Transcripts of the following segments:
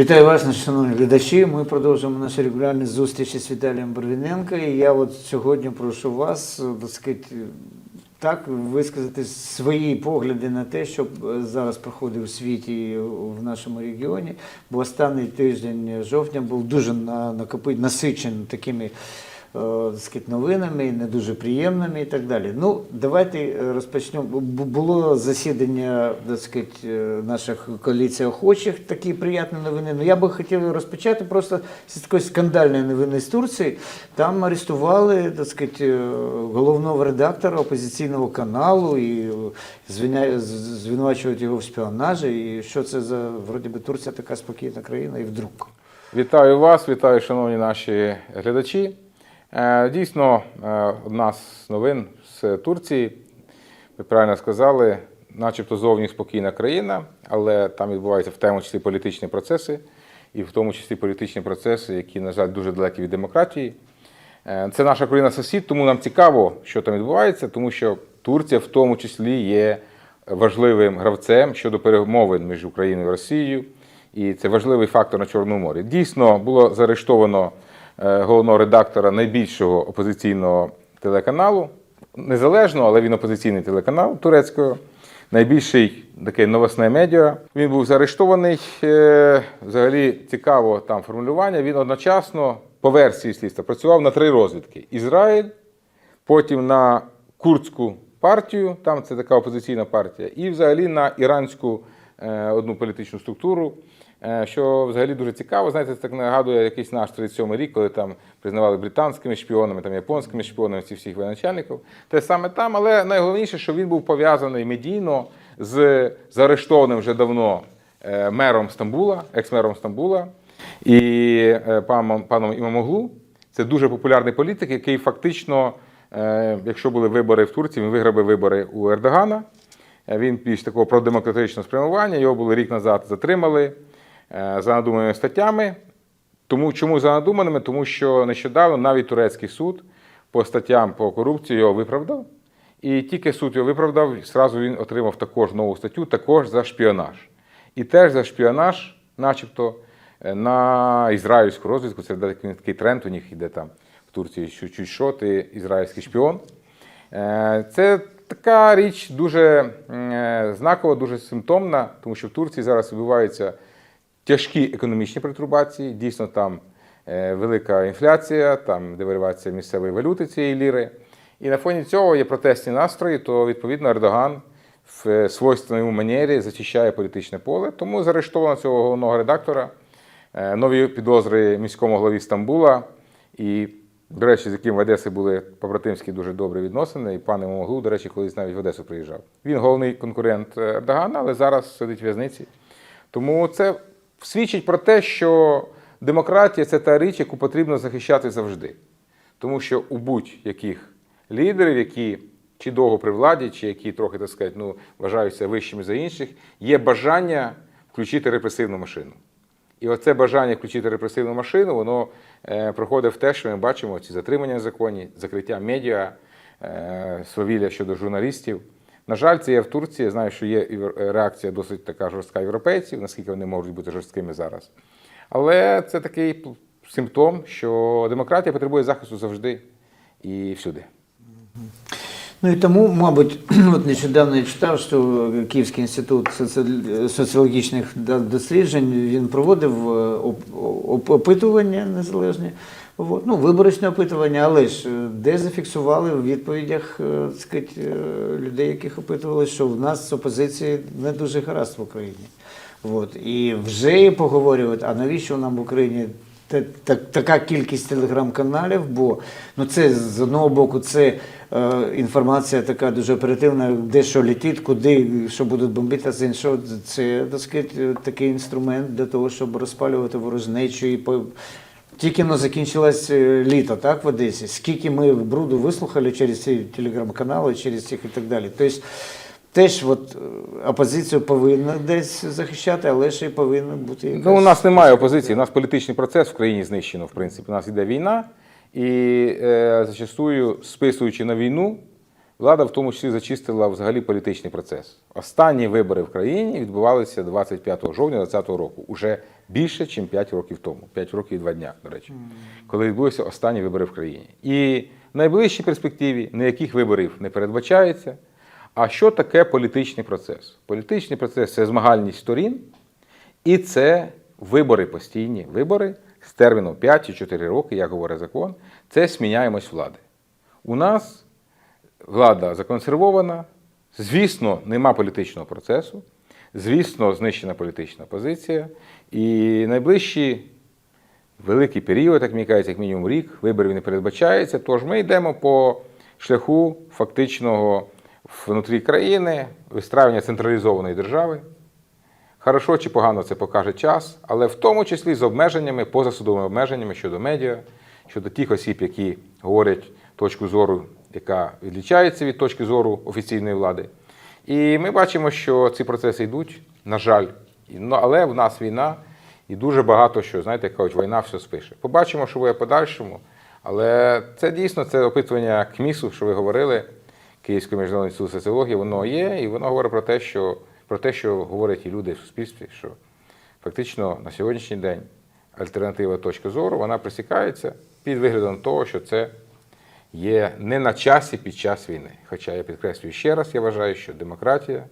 Вітаю вас, наші шановні глядачі. Ми продовжуємо наші регулярні зустрічі з Віталієм Барвіненко. І я от сьогодні прошу вас, е, сказати, так висказати свої погляди на те, що е, зараз проходить у світі в нашому регіоні. Бо останній тиждень жовтня був дуже на- накопи- насичений такими. Е, сказати, новинами, не дуже приємними і так далі. Ну, давайте е, розпочнемо. Було засідання так сказати, е, наших коаліцій охочих, такі приємні новини. Ну, я би хотів розпочати просто з такої скандальної новини з Турції. Там арестували так сказати, е, головного редактора опозиційного каналу і е, звинувачують його в шпіонажі. І що це за вроді би Турція така спокійна країна, і вдруг. Вітаю вас, вітаю, шановні наші глядачі. Е, Дійсно, е, одна з новин з Турції. Ви правильно сказали, начебто зовні спокійна країна, але там відбуваються в тому числі політичні процеси, і в тому числі політичні процеси, які, на жаль, дуже далекі від демократії. Е, Це наша країна сусід, тому нам цікаво, що там відбувається, тому що Турція в тому числі є важливим гравцем щодо перемовин між Україною і Росією. І це важливий фактор на Чорному морі. Дійсно, було заарештовано головного редактора найбільшого опозиційного телеканалу, незалежного, але він опозиційний телеканал турецького, найбільший таке новосне медіа. Він був заарештований. е, Взагалі цікаво там формулювання. Він одночасно, по версії слідства, працював на три розвідки: Ізраїль, потім на курдську партію, там це така опозиційна партія, і взагалі на іранську е, одну політичну структуру. Е, Що взагалі дуже цікаво, знаєте, це так нагадує якийсь наш 37 рік, коли там признавали британськими шпіонами, там японськими шпіонами ці всіх воєначальників. Те саме там, але найголовніше, що він був пов'язаний медійно з заарештованим вже давно е, мером Стамбула, екс-мером Стамбула і е, паном, паном Імамоглу. Це дуже популярний політик, який фактично, якщо були вибори в Турції, він виграв би вибори у Ердогана. Він більш такого продемократичного спрямування. Його були рік назад затримали за надуманими статтями. Тому чому за надуманими? Тому що нещодавно навіть турецький суд по статтям по корупції його виправдав. І тільки суд його виправдав, зразу він отримав також нову статтю, також за шпіонаж. І теж за шпіонаж, начебто, е, на ізраїльську розвідку. Це такий тренд у них іде там в Турції, що чуть що ти ізраїльський шпіон. Е, Це така річ дуже е, знакова, дуже симптомна, тому що в Турції зараз відбуваються тяжкі економічні перетрубації. Дійсно, там е, велика інфляція, там девальвація місцевої валюти цієї ліри. І на фоні цього є протестні настрої, то відповідно Ердоган в е, свойственній манері зачищає політичне поле. Тому заарештовано цього головного редактора. Е, Нові підозри міському голові Стамбула. І, до речі, з яким в Одесі були побратимські дуже добрі відносини. І пан Імамоглу, до речі, колись навіть в Одесу приїжджав. Він головний конкурент Ердогана, але зараз сидить в в'язниці. Тому це свідчить про те, що демократія це та річ, яку потрібно захищати завжди. Тому що у будь-яких лідерів, які чи довго при владі, чи які трохи, так сказати, ну, вважаються вищими за інших, є бажання включити репресивну машину. І оце бажання включити репресивну машину, воно е, проходить в те, що ми бачимо ці затримання в законі, закриття медіа, е, свавілля щодо журналістів. На жаль, це є в Турції. Я знаю, що є реакція досить така жорстка європейців, наскільки вони можуть бути жорсткими зараз. Але це такий симптом, що демократія потребує захисту завжди і всюди. Ну і тому, мабуть, от нещодавно я читав, що Київський інститут соціологічних досліджень він проводив е, оп- оп- опитування незалежні, от, ну, виборочне опитування, але ж е, де зафіксували в відповідях е, сказати, е, людей, яких опитували, що в нас з опозиції не дуже гаразд в Україні. От. І вже поговорювати, а навіщо нам в Україні та- та- така кількість телеграм-каналів, бо ну це з одного боку це е, інформація така дуже оперативна, де що летить, куди що будуть бомбити, а з іншого це так такий інструмент для того, щоб розпалювати ворожнечу і. Тільки но закінчилось е, літо, так, в Одесі. Скільки ми бруду вислухали через ці телеграм-канали, через цих і так далі. Тобто теж от, е, опозицію повинна десь захищати, але ще й повинна бути. Ну, у нас немає опозиції, у нас політичний процес в країні знищено, в принципі. У нас йде війна, і е, зачастую, списуючи на війну, влада в тому числі зачистила взагалі політичний процес. Останні вибори в країні відбувалися 25 жовтня 2020 року, уже більше, ніж 5 років тому. 5 років і 2 дня, до речі, коли відбулися останні вибори в країні. І в найближчій перспективі ніяких виборів не передбачається. А що таке політичний процес? Політичний процес це змагальність сторін, і це вибори постійні вибори з терміном 5 чи 4 роки, як говорить закон, це сміняємось влади. У нас влада законсервована, звісно, нема політичного процесу, звісно, знищена політична позиція. І найближчі великий період, як мені кажуть, як мінімум рік, виборів не передбачається. Тож ми йдемо по шляху фактичного внутрі країни, вистраювання централізованої держави. Хорошо чи погано це покаже час, але в тому числі з обмеженнями, позасудовими обмеженнями щодо медіа, щодо тих осіб, які говорять точку зору, яка відлічається від точки зору офіційної влади. І ми бачимо, що ці процеси йдуть, на жаль, ну, але в нас війна, і дуже багато що, знаєте, як кажуть, війна все спише. Побачимо, що буде подальшому. Але це дійсно це опитування КМІСу, що ви говорили, Київського міжнародного інституту соціології, воно є, і воно говорить про те, що про те, що говорять і люди в суспільстві, що фактично на сьогоднішній день альтернатива точки зору вона присікається під виглядом того, що це є не на часі під час війни. Хоча я підкреслюю ще раз, я вважаю, що демократія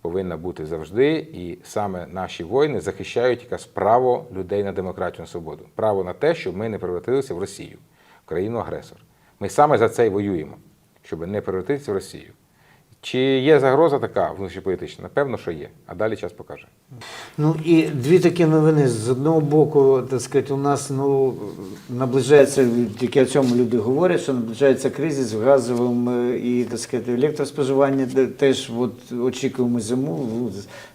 повинна бути завжди, і саме наші воїни захищають якраз право людей на демократію, на свободу, право на те, щоб ми не превратилися в Росію, в країну-агресор. Ми саме за це й воюємо, щоб не превратитися в Росію. Чи є загроза така внутрішньополітична? Напевно, що є. А далі час покаже. Ну і дві такі новини. З одного боку, так сказати, у нас ну наближається, тільки о цьому люди говорять, що наближається кризис в газовому е, і так сказати, електроспоживання. де Теж от, очікуємо зиму.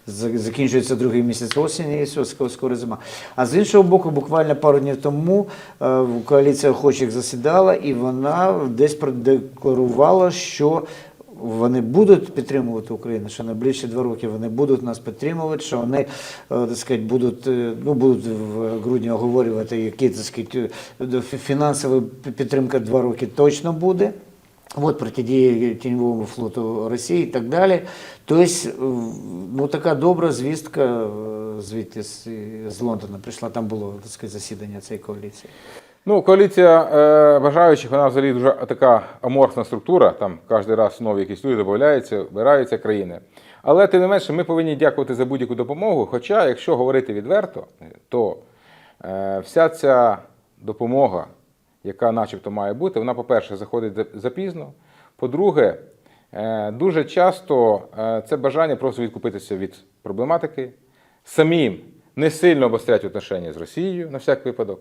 Закінчується другий місяць осені, і все, скоро, скоро зима. А з іншого боку, буквально пару днів тому е, коаліція охочих засідала, і вона десь продекларувала, що вони будуть підтримувати Україну, що найближчі два роки вони будуть нас підтримувати, що вони е, так сказати, будуть, е, ну, будуть в грудні оговорювати, які так сказати, е, фінансова підтримка два роки точно буде. От протидії тіньовому флоту Росії і так далі. Тобто, ну така добра звістка звідти з Лондона прийшла. Там було так сказати, засідання цієї коаліції. Ну, коаліція е, бажаючих, вона взагалі дуже така аморфна структура. Там кожен раз нові якісь люди додаються, вбираються країни. Але тим не менше, ми повинні дякувати за будь-яку допомогу. Хоча, якщо говорити відверто, то е, вся ця допомога, яка начебто має бути, вона, по-перше, заходить запізно. По-друге, е, дуже часто е, це бажання просто відкупитися від проблематики, самим не сильно обострять отношення з Росією на всяк випадок.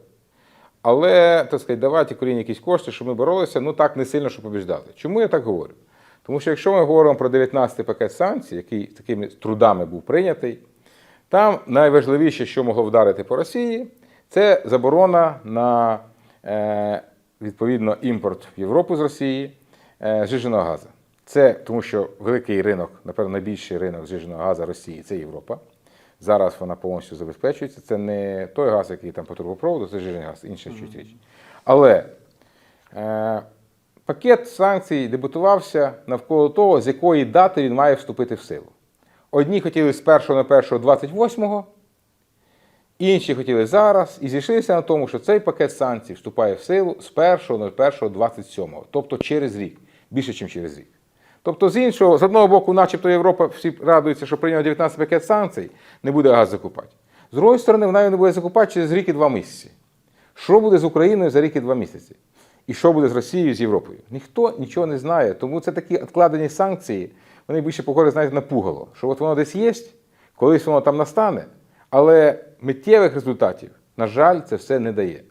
Але, так сказати, давати Україні якісь кошти, щоб ми боролися, ну так не сильно, щоб побіждали. Чому я так говорю? Тому що якщо ми говоримо про 19-й пакет санкцій, який такими трудами був прийнятий, там найважливіше, що могло вдарити по Росії, це заборона на е, відповідно імпорт в Європу з Росії е, жиженого газу. Це тому, що великий ринок, напевно, найбільший ринок жиженого газу Росії це Європа. Зараз вона повністю забезпечується. Це не той газ, який там по трубопроводу, це жирний газ, інша чуть річ. Але е, пакет санкцій дебутувався навколо того, з якої дати він має вступити в силу. Одні хотіли з 1 на 1 28-го, інші хотіли зараз, і зійшлися на тому, що цей пакет санкцій вступає в силу з 1 на 1 27-го, тобто через рік, більше, ніж через рік. Тобто, з іншого, з одного боку, начебто Європа всі радуються, що прийняв 19 пакет санкцій, не буде газ закупати. З другої сторони, вона не буде закупати через рік і два місяці. Що буде з Україною за рік і два місяці? І що буде з Росією, з Європою? Ніхто нічого не знає. Тому це такі відкладені санкції, вони більше похожі, знаєте, на пугало. Що от воно десь є, колись воно там настане, але миттєвих результатів, на жаль, це все не дає.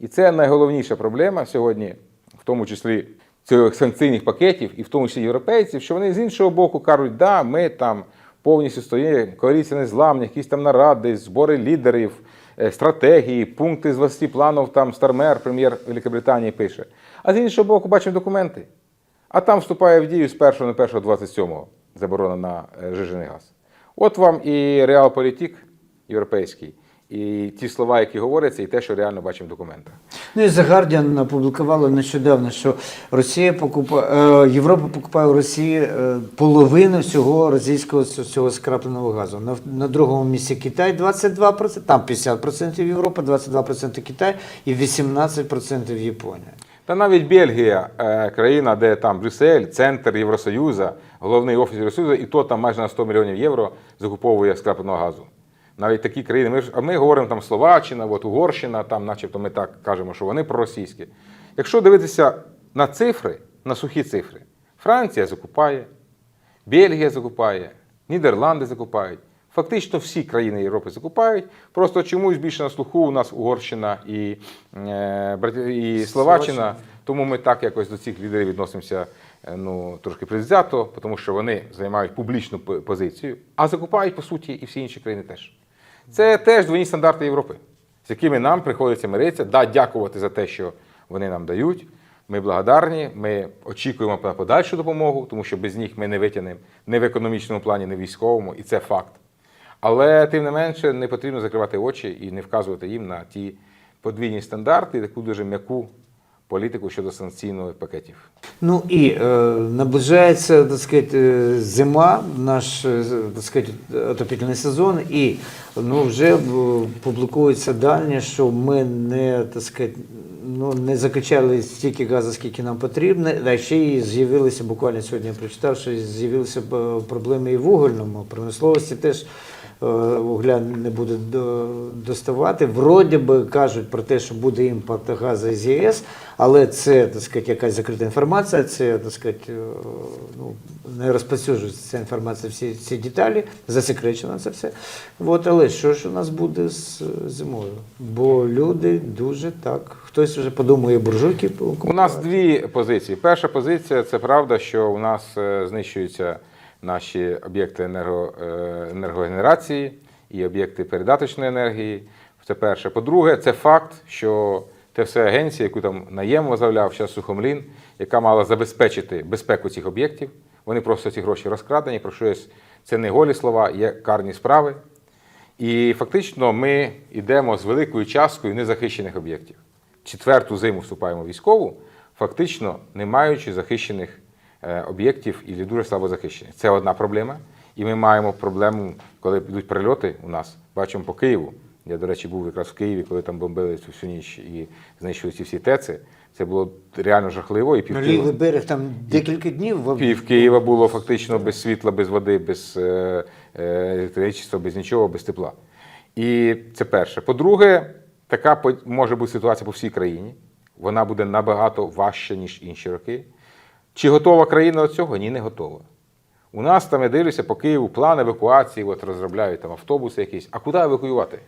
І це найголовніша проблема сьогодні, в тому числі цих санкційних пакетів, і в тому числі європейців, що вони з іншого боку кажуть, да, ми там повністю стоїмо, коаліція незламні, якісь там наради, збори лідерів, е, стратегії, пункти з 20 планів, там Стармер, прем'єр Великобританії, пише. А з іншого боку, бачимо документи. А там вступає в дію з 1 на 1 27 заборона на е, жижений газ. От вам і реалполітик європейський, і ті слова, які говоряться, і те, що реально бачимо в документах. Ну і The Guardian опублікували нещодавно, що Росія покупає, Європа покупає у Росії е, половину всього російського цього скрапленого газу. На, на другому місці Китай 22%, там 50% Європа, 22% Китай і 18% Японія. Та навіть Бельгія, е, країна, де там Брюссель, центр Євросоюзу, головний офіс Євросоюзу, і то там майже на 100 мільйонів євро закуповує скрапленого газу. Навіть такі країни. Ми ж а ми говоримо там Словаччина, от Угорщина, там, начебто, ми так кажемо, що вони проросійські. Якщо дивитися на цифри, на сухі цифри, Франція закупає, Бельгія закупає, Нідерланди закупають. Фактично всі країни Європи закупають. Просто чомусь більше на слуху у нас Угорщина і, е, і Словаччина. Тому ми так якось до цих лідерів відносимося е, ну, трошки предвзято, тому що вони займають публічну позицію, а закупають, по суті, і всі інші країни теж. Це теж двойні стандарти Європи, з якими нам приходиться миритися, да, дякувати за те, що вони нам дають. Ми благодарні, ми очікуємо на подальшу допомогу, тому що без них ми не витягнемо не в економічному плані, не в військовому, і це факт. Але тим не менше не потрібно закривати очі і не вказувати їм на ті подвійні стандарти, таку дуже м'яку політику щодо санкційних пакетів. Ну і е, наближається так сказати, е, зима, наш е, так сказати, отопительний сезон, і ну, вже е, публікуються дані, що ми не так сказати, ну, не закачали стільки газу, скільки нам потрібно, а ще й з'явилися буквально сьогодні я прочитав, що з'явилися проблеми і в вугільному промисловості теж. Е, Вугля не буде доставати. Вроді би кажуть про те, що буде імпорт газу з ЄС, але це так сказати, якась закрита інформація, це так сказати, е, ну, не розповсюджується ця інформація, всі ці деталі, засекречено це все. От, але що ж у нас буде з зимою? Бо люди дуже так, хтось вже подумає буржуйки. У нас дві позиції. Перша позиція це правда, що у нас е, знищуються наші об'єкти енерго, е, енергогенерації і об'єкти передаточної енергії. Це перше. По-друге, це факт, що те все агенція, яку там наєм возглавляв, зараз Сухомлін, яка мала забезпечити безпеку цих об'єктів. Вони просто ці гроші розкрадені, про щось це не голі слова, є карні справи. І фактично ми йдемо з великою часткою незахищених об'єктів. Четверту зиму вступаємо в військову, фактично не маючи захищених об'єктів і дуже слабо захищених. Це одна проблема. І ми маємо проблему, коли йдуть прильоти у нас. Бачимо по Києву. Я, до речі, був якраз в Києві, коли там бомбили цю всю ніч і знищили ці всі ТЕЦи. Це було реально жахливо. І пів лівий берег там декілька днів. Пів Києва було фактично без світла, без води, без е, е, електричества, без нічого, без тепла. І це перше. По-друге, така може бути ситуація по всій країні. Вона буде набагато важча, ніж інші роки. Чи готова країна до цього? Ні, не готова. У нас там, я дивлюся, по Києву план евакуації, от розробляють там автобуси якісь. А куди евакуювати?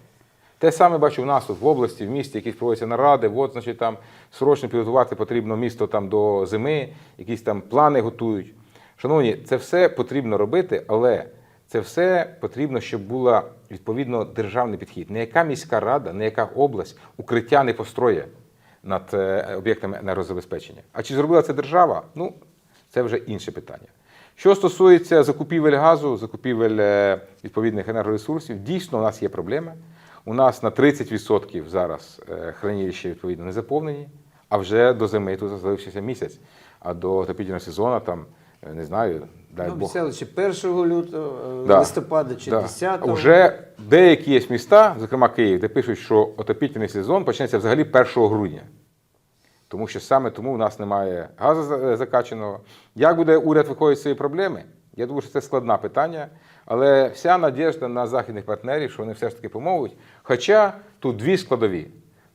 Те саме бачу в нас тут в області, в місті, якісь проводяться наради, от, значить, там срочно підготувати потрібно місто там до зими, якісь там плани готують. Шановні, це все потрібно робити, але це все потрібно, щоб був відповідно державний підхід. Не яка міська рада, не яка область укриття не построє над е, об'єктами енергозабезпечення. А чи зробила це держава? Ну, це вже інше питання. Що стосується закупівель газу, закупівель е, відповідних енергоресурсів, дійсно у нас є проблема. У нас на 30% зараз е, хранилища відповідно не заповнені, а вже до зими тут залишився місяць. А до отопительного сезону там, не знаю, дай Ну, Бог. обіцяли, чи 1 лютого, е, Да. листопада, чи Да. 10-го. Уже деякі є міста, зокрема Київ, де пишуть, що отопительний сезон почнеться взагалі 1 грудня. Тому що саме тому у нас немає газу за- закачаного. Як буде уряд виходити з цієї проблеми? Я думаю, що це складне питання, але вся надіжда на західних партнерів, що вони все ж таки поможуть. Хоча тут дві складові.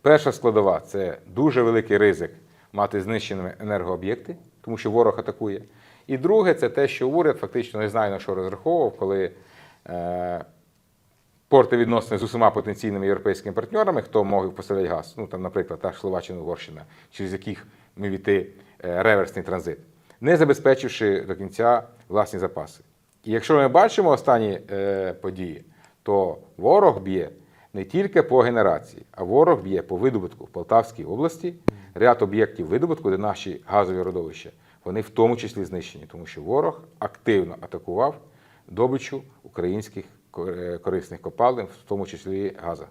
Перша складова це дуже великий ризик мати знищеними енергооб'єкти, тому що ворог атакує. І друге, це те, що уряд фактично не знає на що розраховував, коли е, порти відносини з усіма потенційними європейськими партнерами, хто може поставляти газ, ну там, наприклад, та Словаччина, Угорщина, через яких ми війти е, реверсний транзит, не забезпечивши до кінця власні запаси. І якщо ми бачимо останні е, події, то ворог б'є не тільки по генерації, а ворог б'є по видобутку в Полтавській області, ряд об'єктів видобутку, де наші газові родовища, вони в тому числі знищені, тому що ворог активно атакував добичу українських е, корисних копалин, в тому числі газа.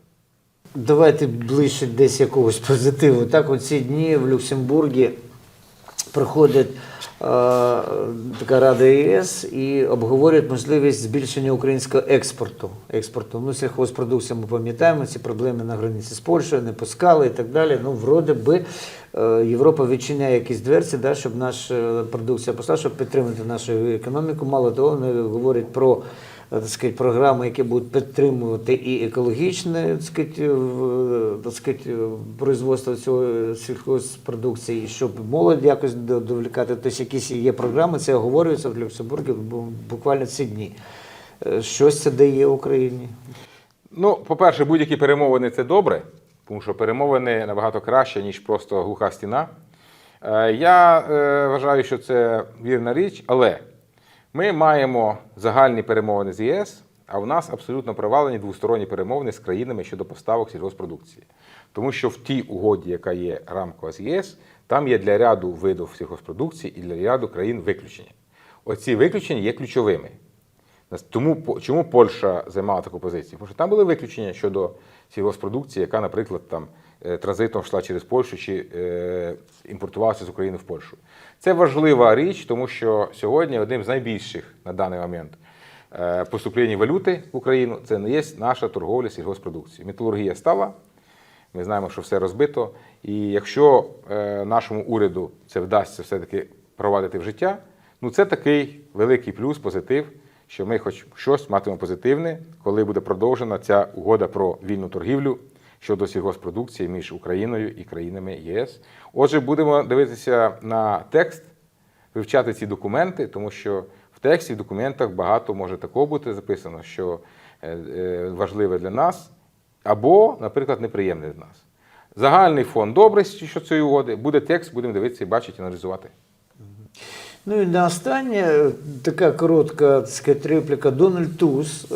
Давайте ближче десь якогось позитиву. Так, оці ці дні в Люксембургі проходить е, така рада ЄС і обговорюють можливість збільшення українського експорту. експорту. Ну, сільхозпродукція ми пам'ятаємо, ці проблеми на границі з Польщею, не пускали і так далі. Ну, вроде би, е, Європа відчиняє якісь дверці, да, щоб наша продукція пішла, щоб підтримати нашу економіку. Мало того, вони говорять про е, так сказати, програми, які будуть підтримувати і екологічне так сказати, так сказати, производство цього сільхозпродукції, щоб молодь якось до- довлікати. Тобто якісь є програми, це оговорюється в Люксембургі буквально ці дні. Е, Щось це дає Україні. Ну, по-перше, будь-які перемовини це добре, тому що перемовини набагато краще, ніж просто глуха стіна. Е, Я е, вважаю, що це вірна річ, але ми маємо загальні перемовини з ЄС, а у нас абсолютно провалені двосторонні перемовини з країнами щодо поставок сільгоспродукції. Тому що в тій угоді, яка є рамкова з єС, там є для ряду видів сільгоспродукції і для ряду країн виключення. Оці виключення є ключовими. Тому чому Польща займала таку позицію? Тому що там були виключення щодо сільгоспродукції, яка, наприклад, там транзитом йшла через Польщу чи е, імпортувалася з України в Польщу. Це важлива річ, тому що сьогодні одним з найбільших на даний момент е, поступлень валюти в Україну це не є наша торговля сільгоспродукцією. Металургія стала. Ми знаємо, що все розбито. І якщо е, нашому уряду це вдасться все-таки провадити в життя, ну це такий великий плюс, позитив, що ми хоч щось матимемо позитивне, коли буде продовжена ця угода про вільну торгівлю щодо сільгоспродукції між Україною і країнами ЄС. Отже, будемо дивитися на текст, вивчати ці документи, тому що в тексті, в документах багато може такого бути записано, що е, е, важливе для нас, або, наприклад, неприємне для нас. Загальний фон добрий що цієї угоди, буде текст, будемо дивитися, бачити, аналізувати. Ну і на останнє така коротка так сказати, репліка. Дональд Туз, е,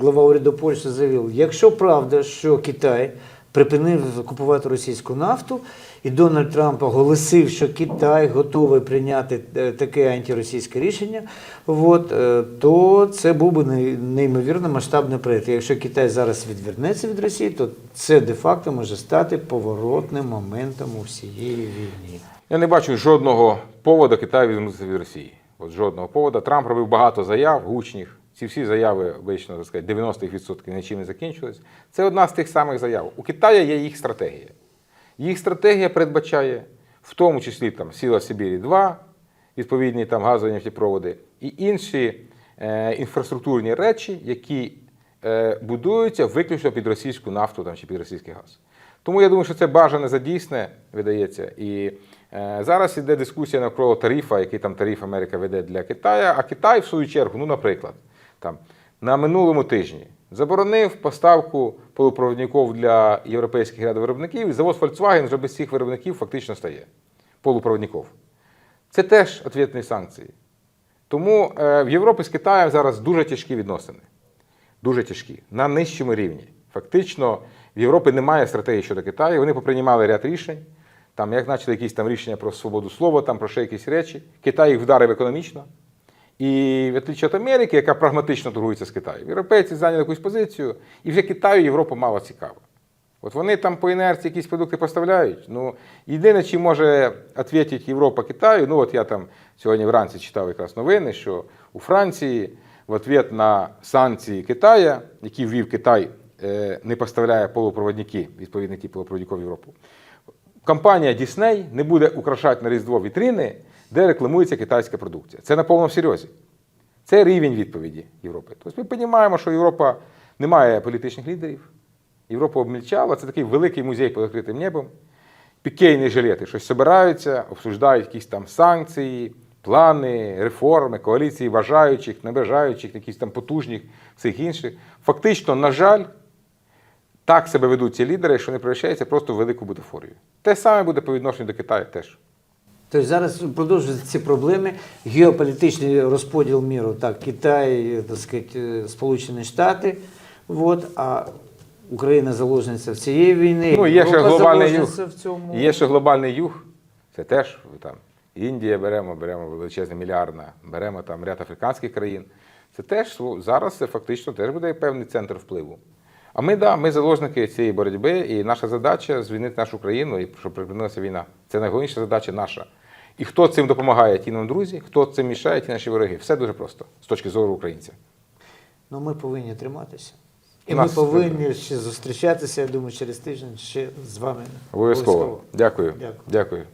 глава уряду Польщі, заявив, якщо правда, що Китай припинив купувати російську нафту, і Дональд Трамп оголосив, що Китай готовий прийняти е, таке антиросійське рішення, от, е, то це був би неймовірно масштабний проєкт. Якщо Китай зараз відвернеться від Росії, то це де-факто може стати поворотним моментом у всієї війни. Я не бачу жодного поводу Китаю відмовитися від Росії. От жодного поводу. Трамп робив багато заяв гучних. Ці всі заяви, обично, так сказати, 90% нічим не закінчились. Це одна з тих самих заяв. У Китаю є їх стратегія. Їх стратегія передбачає, в тому числі там Сіла Сибірі 2, відповідні там газові нефтепроводи, і інші е, інфраструктурні речі, які е, будуються виключно під російську нафту там, чи під російський газ. Тому я думаю, що це бажане за дійсне видається. І е, зараз іде дискусія навколо тарифа, який там тариф Америка веде для Китаю. А Китай, в свою чергу, ну, наприклад, там на минулому тижні заборонив поставку полупровідників для європейських рядовиробників, і завод Volkswagen вже без цих виробників фактично стає полупровідників. Це теж відповідні санкції. Тому е, в Європі з Китаєм зараз дуже тяжкі відносини. Дуже тяжкі, на нижчому рівні. Фактично, в Європі немає стратегії щодо Китаю. Вони поприймали ряд рішень. Там, як почали якісь там рішення про свободу слова, там про ще якісь речі. Китай їх вдарив економічно. І в отличие від Америки, яка прагматично торгується з Китаєм, європейці зайняли якусь позицію, і вже Китаю Європа мало цікава. От вони там по інерції якісь продукти поставляють. Ну, єдине, чи може відповідати Європа Китаю, ну от я там сьогодні вранці читав якраз новини, що у Франції в відповідь на санкції Китая, які ввів Китай, не поставляє полупроводники, відповідні ті полупроводників в Європу. Компанія Disney не буде украшати на Різдво вітрини, де рекламується китайська продукція. Це на повному серйозі. Це рівень відповіді Європи. Тобто ми розуміємо, що Європа не має політичних лідерів. Європа обмільчала, це такий великий музей під відкритим небом. Пікейні жилети щось збираються, обсуждають якісь там санкції, плани, реформи, коаліції бажаючих, не бажаючих, якісь там потужних, всіх інших. Фактично, на жаль, так себе ведуть ці лідери, що не превращаються просто в велику бутафорію. Те саме буде по відношенню до Китаю теж. Тобто зараз продовжуються ці проблеми, геополітичний розподіл міру, так, Китай, так сказати, Сполучені Штати, от, а Україна заложниця в цієї війни. Ну, є ще глобальний юг. в цьому. Є ще глобальний юг. Це теж там Індія беремо, беремо величезне мільярдна, беремо там ряд африканських країн. Це теж зараз це фактично теж буде певний центр впливу. А ми, да, ми заложники цієї боротьби, і наша задача звільнити нашу країну і щоб припинилася війна. Це найголовніша задача наша. І хто цим допомагає, ті нам друзі, хто цим мішає, ті наші вороги. Все дуже просто з точки зору українця. Ну, ми повинні триматися. І Нас ми повинні ще зустрічатися, я думаю, через тиждень ще з вами. Обов'язково. Дякую. Дякую. Дякую.